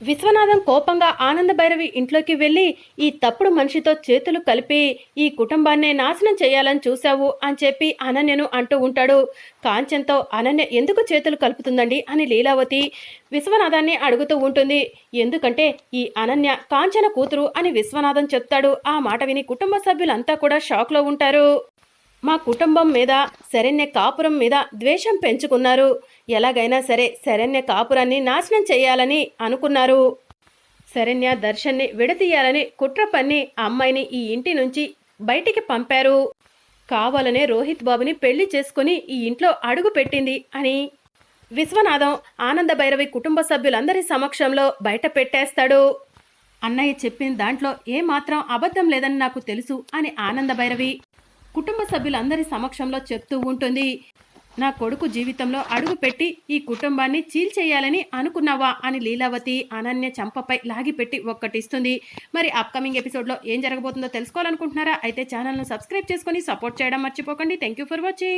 విశ్వనాథం కోపంగా ఆనంద భైరవి ఇంట్లోకి వెళ్ళి ఈ తప్పుడు మనిషితో చేతులు కలిపి ఈ కుటుంబాన్నే నాశనం చేయాలని చూశావు అని చెప్పి అనన్యను అంటూ ఉంటాడు. కాంచంతో అనన్య ఎందుకు చేతులు కలుపుతుందండి అని లీలావతి విశ్వనాథాన్ని అడుగుతూ ఉంటుంది. ఎందుకంటే ఈ అనన్య కాంచన కూతురు అని విశ్వనాథం చెప్తాడు. ఆ మాట విని కుటుంబ సభ్యులంతా కూడా షాక్లో ఉంటారు. మా కుటుంబం మీద శరణ్య కాపురం మీద ద్వేషం పెంచుకున్నారు. ఎలాగైనా సరే శరణ్య కాపురాన్ని నాశనం చేయాలని అనుకున్నారు. శరణ్య దర్శన్ని విడతీయాలని కుట్ర పన్ని ఆ అమ్మాయిని ఈ ఇంటి నుంచి బయటికి పంపారు. కావాలనే రోహిత్ బాబుని పెళ్ళి చేసుకుని ఈ ఇంట్లో అడుగు పెట్టింది అని విశ్వనాథం ఆనంద భైరవి కుటుంబ సభ్యులందరి సమక్షంలో బయట పెట్టేస్తాడు. అన్నయ్య చెప్పిన దాంట్లో ఏమాత్రం అబద్ధం లేదని నాకు తెలుసు అని ఆనంద భైరవి కుటుంబ సభ్యులందరి సమక్షంలో చెప్తూ ఉంటుంది. నా కొడుకు జీవితంలో అడుగు పెట్టి ఈ కుటుంబాన్ని చీల్చేయాలని అనుకున్నావా అని లీలావతి అనన్య చంపపై లాగిపెట్టి ఒక్కటిస్తుంది. మరి అప్కమింగ్ ఎపిసోడ్లో ఏం జరగబోతుందో తెలుసుకోవాలనుకుంటున్నారా? అయితే ఛానల్ను సబ్స్క్రైబ్ చేసుకొని సపోర్ట్ చేయడం మర్చిపోకండి. Thank you for watching